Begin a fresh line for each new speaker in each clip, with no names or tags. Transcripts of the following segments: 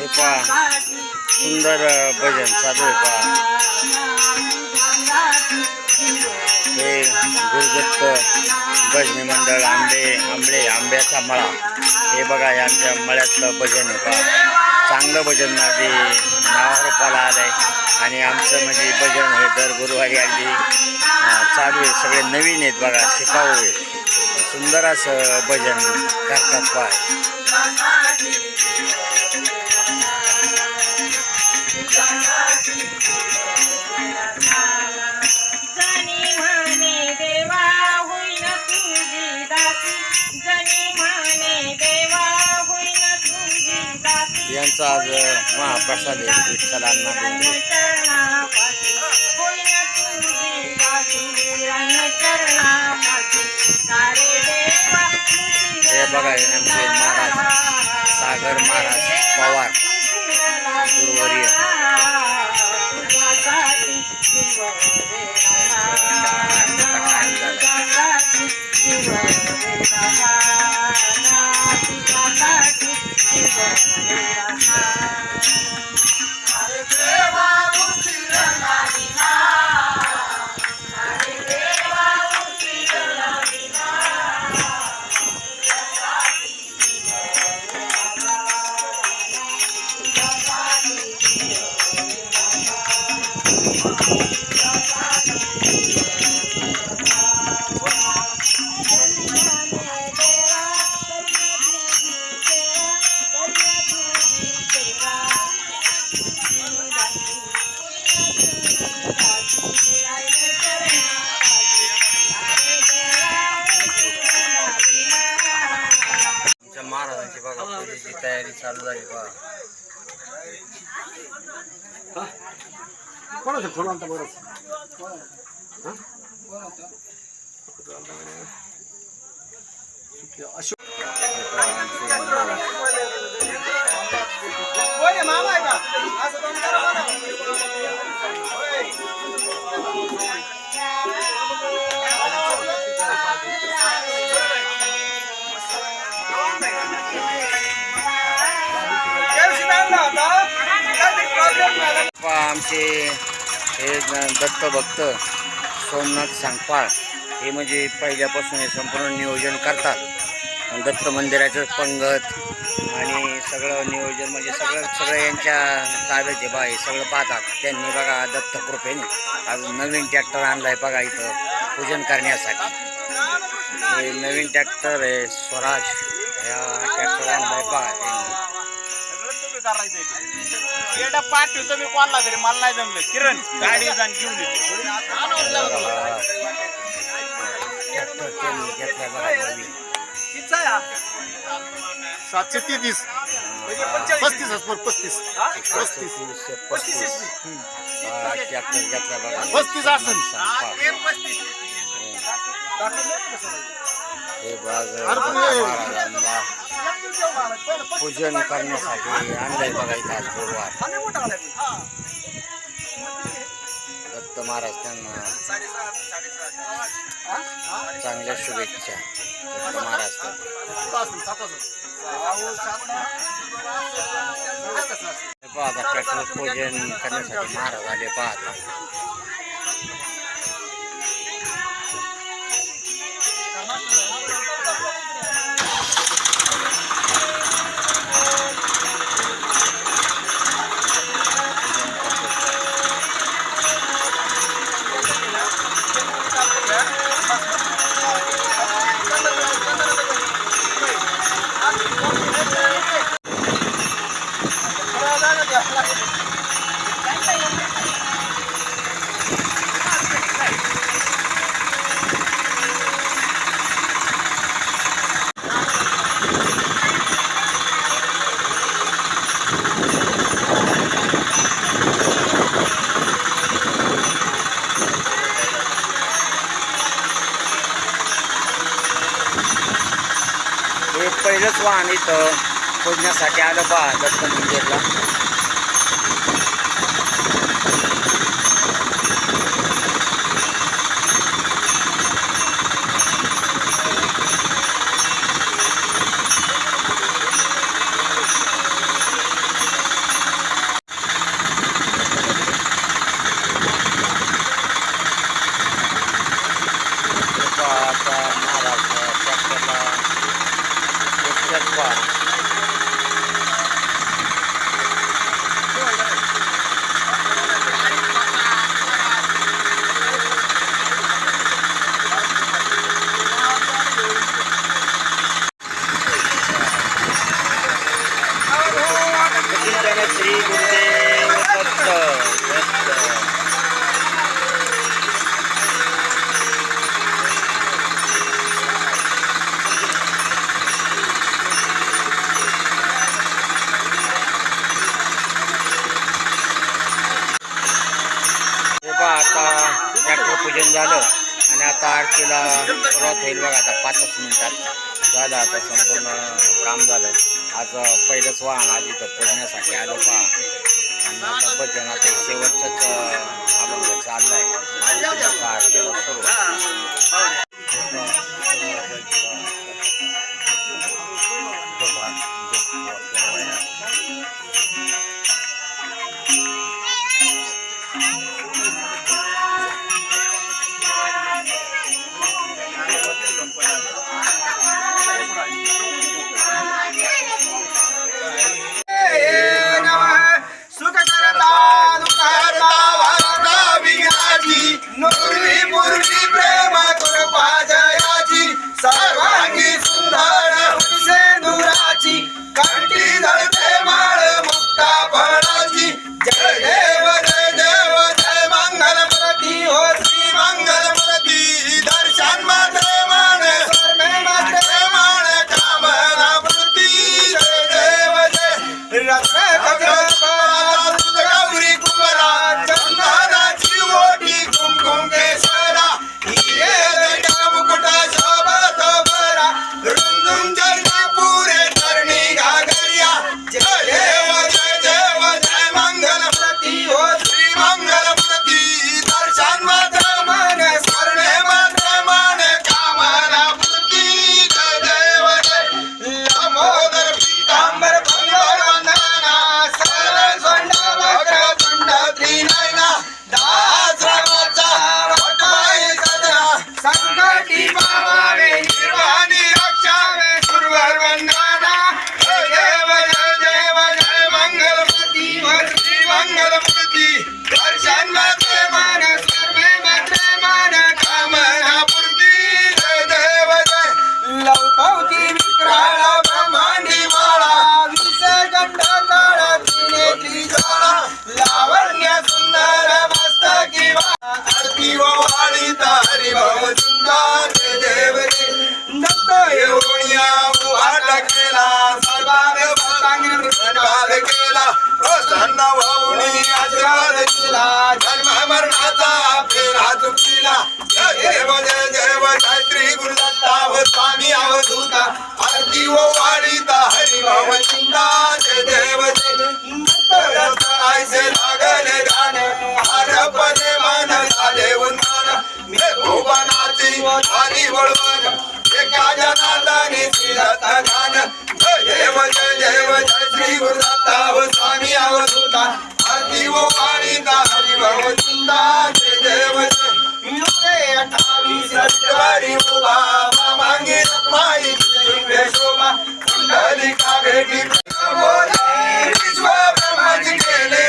हे पहा सुंदर भजन चालू आहे पहा. हे गुरुदत्त भजनी मंडळ आंबे आंबे आंब्याचा मळा. हे बघा यांच्या मळ्यातलं भजन आहे पहा. चांगलं भजन माझे नावारूपाला आलं आहे आणि आमचं म्हणजे भजन हे दर गुरुवारी अगदी चालू आहे. सगळे नवीन आहेत बघा शिकाऊ आहेत. सुंदर असं भजन करतात
पाय
यांचा आज महाप्रसाद आहे. विठ्ठलांना हे बघा हे आमचे महाराज. सागर महाराज पवार. गुरुवर्य. तयारी चालू झाली बघा.
कोणाचं फोन आणता बरं? अशोक
हे? पहा आमचे महाराज.
मामा आहे का? असं
आमचे हे दत्त भक्त सोमनाथ सांगपाळ हे म्हणजे पहिल्यापासून हे संपूर्ण नियोजन करतात. दत्त मंदिराचं पंगत आणि सगळं नियोजन म्हणजे सगळं सगळं यांच्या ताब्याचे बा हे सगळं पाहतात. त्यांनी बघा दत्त कृपेने आज नवीन ट्रॅक्टर आणला आहे बघा इथं पूजन करण्यासाठी. हे नवीन ट्रॅक्टर आहे स्वराज. ह्या ट्रॅक्टर आणला आहे बघा.
करायचंय. येडा पाठवतो मी कोणाला तरी मला नाही जमलं किरण गाडी जाऊन घेऊन सातशे तेहतीस पस्तीस असणार पस्तीस पस्तीस
पस्तीस
पस्तीस असेल.
सांगपा. पूजन करण्यासाठी आणलंय बघा इथं आज गुरुवार. दत्त महाराज त्यांना चांगल्या शुभेच्छा दत्त महाराज पाहता पेट्रोल पूजन करण्यासाठी महाराज आले पाहता आणि इथं खोदण्यासाठी आलं बा दत्त मंदिरला आरतीला सुरुवात होईल बघा आता पाचच मिनिटात. झालं आता संपूर्ण काम झालं. आज पहिलंच वाहन आज इथं पोहण्यासाठी आलो पहा. आणि आता भजन आता शेवटचंच
आलं चाललं आहे दिला जन्म मरणाचा फेरा चुकला देव जय देव गायत्री गुरुदत्ता व स्वामी अवधूता. आरती व वाळीता हरी भाव चिंता जय देव जय लागले गाण हरपणे मान झाले उन्हान मेघोपनाची आणि वळवण एका जनादानी श्रीरथ गान देव जय देव जय श्री गुरुदत्ता व स्वामी अवधूता. દીવો પાણી તારી ભગવંતા જય દેવ નુરે અઠાવી સત્યવારી બાબા માંગે માઈ દિવે શોભા કુંડલી કાગેટી બોલે વિશ્વ બ્રહ્માજી કેલે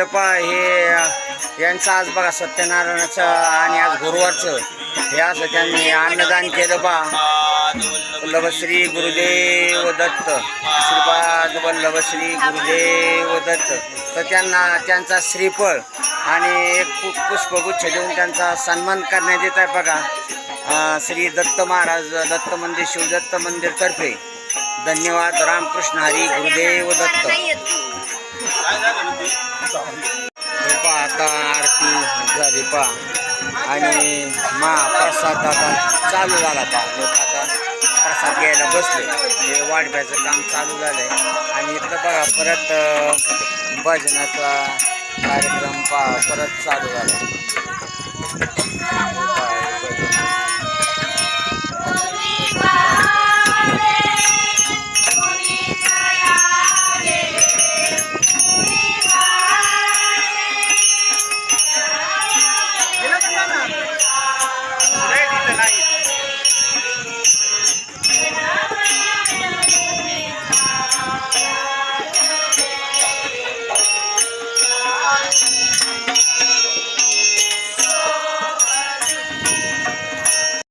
हे पा हे यांचं आज बघा सत्यनारायणाचं आणि आज गुरुवारचं. हे असं त्यांनी अन्नदान केलं बा. वल्लभश्री गुरुदेव दत्त. श्रीपाद वल्लभश्री गुरुदेव दत्त. तर त्यांना त्यांचा श्रीफळ आणि एक पु पुष्पगुच्छ देऊन त्यांचा सन्मान करण्यात येत आहे बघा. श्री दत्त महाराज दत्त मंदिर शिवदत्त मंदिरतर्फे धन्यवाद. रामकृष्ण हरी गुरुदेव दत्त. आता आरती झाली पा आणि महाप्रसाद आता चालू झाला पहा. लोक आता प्रसाद घ्यायला बसले. हे वाढव्याचं काम चालू झालंय. आणि इथं बघा परत भजनाचा कार्यक्रम पा परत चालू झाला.